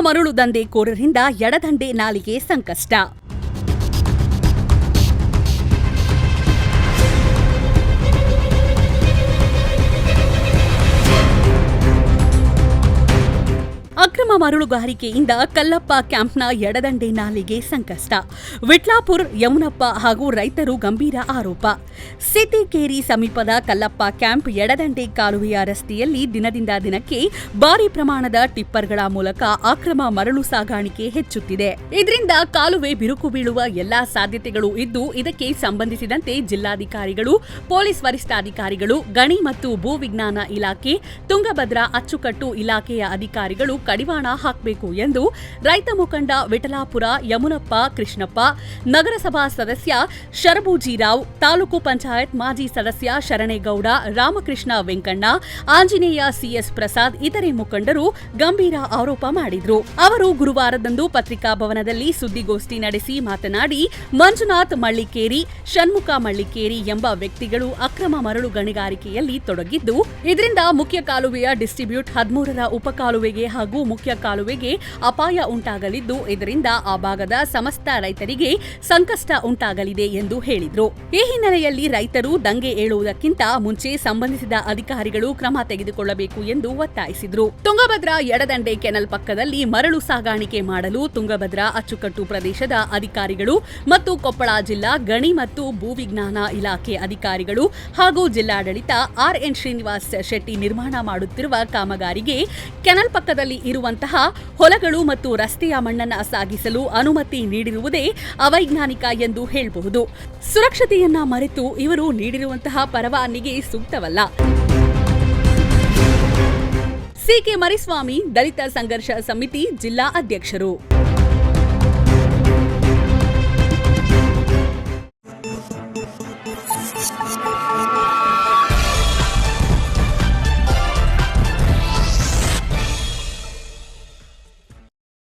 ಮರಳು ದಂಧೆಕೋರರಿಂದ ಎಡದಂಡೆ ನಾಲಿಗೆ ಸಂಕಷ್ಟ. ಮರಳುಗಾರಿಕೆಯಿಂದ ಕಲ್ಲಪ್ಪ ಕ್ಯಾಂಪ್ನ ಎಡದಂಡೆ ನಾಲಿಗೆ ಸಂಕಷ್ಟ. ವಿಟ್ಲಾಪುರ್, ಯಮುನಪ್ಪ ಹಾಗೂ ರೈತರು ಗಂಭೀರ ಆರೋಪ. ಸಿದ್ದಿಕೇರಿ ಸಮೀಪದ ಕಲ್ಲಪ್ಪ ಕ್ಯಾಂಪ್ ಎಡದಂಡೆ ಕಾಲುವೆಯ ರಸ್ತೆಯಲ್ಲಿ ದಿನದಿಂದ ದಿನಕ್ಕೆ ಭಾರಿ ಪ್ರಮಾಣದ ಟಿಪ್ಪರ್ಗಳ ಮೂಲಕ ಅಕ್ರಮ ಮರಳು ಸಾಗಾಣಿಕೆ ಹೆಚ್ಚುತ್ತಿದೆ. ಇದರಿಂದ ಕಾಲುವೆ ಬಿರುಕು ಬೀಳುವ ಎಲ್ಲಾ ಸಾಧ್ಯತೆಗಳು ಇದ್ದು, ಇದಕ್ಕೆ ಸಂಬಂಧಿಸಿದಂತೆ ಜಿಲ್ಲಾಧಿಕಾರಿಗಳು, ಪೊಲೀಸ್ ವರಿಷ್ಠಾಧಿಕಾರಿಗಳು, ಗಣಿ ಮತ್ತು ಭೂ ವಿಜ್ಞಾನ ಇಲಾಖೆ, ತುಂಗಭದ್ರಾ ಅಚ್ಚುಕಟ್ಟು ಇಲಾಖೆಯ ಅಧಿಕಾರಿಗಳು ಕಡಿವಾಣ ಹಾಕಬೇಕು ಎಂದು ರೈತ ಮುಖಂಡ ವಿಠಲಾಪುರ ಯಮುನಪ್ಪ ಕೃಷ್ಣಪ್ಪ, ನಗರಸಭಾ ಸದಸ್ಯ ಶರಬೂಜಿರಾವ್ ತಾಲೂಕು ಪಂಚಾಯತ್ ಮಾಜಿ ಸದಸ್ಯ ಶರಣೇಗೌಡ, ರಾಮಕೃಷ್ಣ ವೆಂಕಣ್ಣ, ಆಂಜನೇಯ ಸಿಎಸ್ ಪ್ರಸಾದ್ ಇತರೆ ಮುಖಂಡರು ಗಂಭೀರ ಆರೋಪ ಮಾಡಿದ್ರು. ಅವರು ಗುರುವಾರದಂದು ಪತ್ರಿಕಾ ಭವನದಲ್ಲಿ ಸುದ್ದಿಗೋಷ್ಠಿ ನಡೆಸಿ ಮಾತನಾಡಿ, ಮಂಜುನಾಥ್ ಮಳ್ಳಿಕೇರಿ, ಷಣ್ಮುಖ ಮಳ್ಳಿಕೇರಿ ಎಂಬ ವ್ಯಕ್ತಿಗಳು ಅಕ್ರಮ ಮರಳು ಗಣಿಗಾರಿಕೆಯಲ್ಲಿ ತೊಡಗಿದ್ದು, ಇದರಿಂದ ಮುಖ್ಯ ಕಾಲುವೆಯ ಡಿಸ್ಟ್ರಿಬ್ಯೂಟ್ ಹದಿಮೂರರ ಉಪಕಾಲುವೆಗೆ ಹಾಗೂ ಮುಖ್ಯ ಕಾಲುವೆಗೆ ಅಪಾಯ ಉಂಟಾಗಲಿದ್ದು, ಇದರಿಂದ ಆ ಭಾಗದ ಸಮಸ್ತ ರೈತರಿಗೆ ಸಂಕಷ್ಟ ಉಂಟಾಗಲಿದೆ ಎಂದು ಹೇಳಿದರು. ಈ ಹಿನ್ನೆಲೆಯಲ್ಲಿ ರೈತರು ದಂಗೆ ಏಳುವುದಕ್ಕಿಂತ ಮುಂಚೆ ಸಂಬಂಧಿಸಿದ ಅಧಿಕಾರಿಗಳು ಕ್ರಮ ತೆಗೆದುಕೊಳ್ಳಬೇಕು ಎಂದು ಒತ್ತಾಯಿಸಿದರು. ತುಂಗಭದ್ರಾ ಎಡದಂಡೆ ಕೆನಲ್ ಪಕ್ಕದಲ್ಲಿ ಮರಳು ಸಾಗಾಣಿಕೆ ಮಾಡಲು ತುಂಗಭದ್ರಾ ಅಚ್ಚುಕಟ್ಟು ಪ್ರದೇಶದ ಅಧಿಕಾರಿಗಳು ಮತ್ತು ಕೊಪ್ಪಳ ಜಿಲ್ಲಾ ಗಣಿ ಮತ್ತು ಭೂವಿಜ್ಞಾನ ಇಲಾಖೆ ಅಧಿಕಾರಿಗಳು ಹಾಗೂ ಜಿಲ್ಲಾಡಳಿತ ಆರ್ಎನ್ ಶ್ರೀನಿವಾಸ್ ಶೆಟ್ಟಿ ನಿರ್ಮಾಣ ಮಾಡುತ್ತಿರುವ ಕಾಮಗಾರಿಗೆ ಕೆನಲ್ ಪಕ್ಕದಲ್ಲಿ ಇರುವಂತಹ ಹೊಲಗಳು ಮತ್ತು ರಸ್ತೆಯ ಮಣ್ಣನ್ನ ಸಾಗಿಸಲು ಅನುಮತಿ ನೀಡಿರುವುದೇ ಅವೈಜ್ಞಾನಿಕ ಎಂದು ಹೇಳಬಹುದು. ಸುರಕ್ಷತೆಯನ್ನ ಮರೆತು ಇವರು ನೀಡಿರುವಂತಹ ಪರವಾನಿಗೆ ಸೂಕ್ತವಲ್ಲ. ಸಿಕೆ ಮರಿಸ್ವಾಮಿ ದಲಿತ ಸಂಘರ್ಷ ಸಮಿತಿ ಜಿಲ್ಲಾ ಅಧ್ಯಕ್ಷರು.